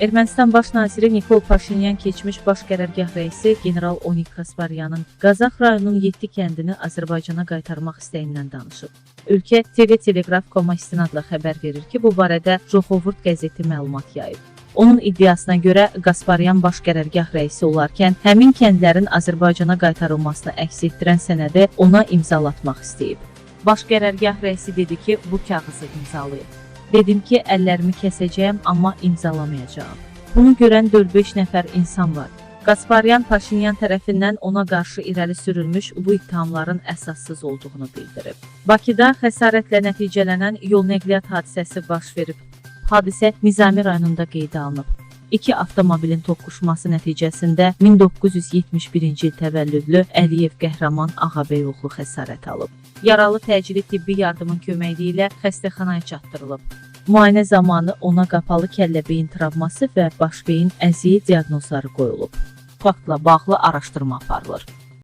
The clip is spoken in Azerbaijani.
Ermənistan baş naziri Nikol Paşinyan keçmiş baş qərargah rəisi general Onik Kasparyanın Qazax rayonunun 7 kəndini Azərbaycana qaytarmaq istəyindən danışıb. Ölkə TV Telegraf.com istinadla xəbər verir ki, bu barədə Joxovurt qəzeti məlumat yayıb. Onun iddiasına görə Qasparyan baş qərargah rəisi olarkən həmin kəndlərin Azərbaycana qaytarılmasını əks etdirən sənədi ona imzalatmaq istəyib. Baş qərargah rəisi dedi ki, bu kağızı imzalayıb. Dedim ki, əllərimi kəsəcəyəm, amma imzalamayacağam. Bunu görən 4-5 nəfər insan var. Qasparyan Paşinyan tərəfindən ona qarşı irəli sürülmüş bu ittihamların əsassız olduğunu bildirib. Bakıda xəsarətlə nəticələnən yol nəqliyyat hadisəsi baş verib. Hadisə Nizami rayonunda qeydə alınıb. İki avtomobilin toqquşması nəticəsində 1971-ci il təvəllüdlü Əliyev Qəhrəman Ağabeyoğlu xəsarət alıb. Yaralı təcili tibbi yardımın köməkliyi ilə xəstəxanaya çatdırılıb. Müayinə zamanı ona qapalı kəllə beyin travması və baş beyin əziyi diaqnozları qoyulub. Faktla bağlı araşdırma aparılır.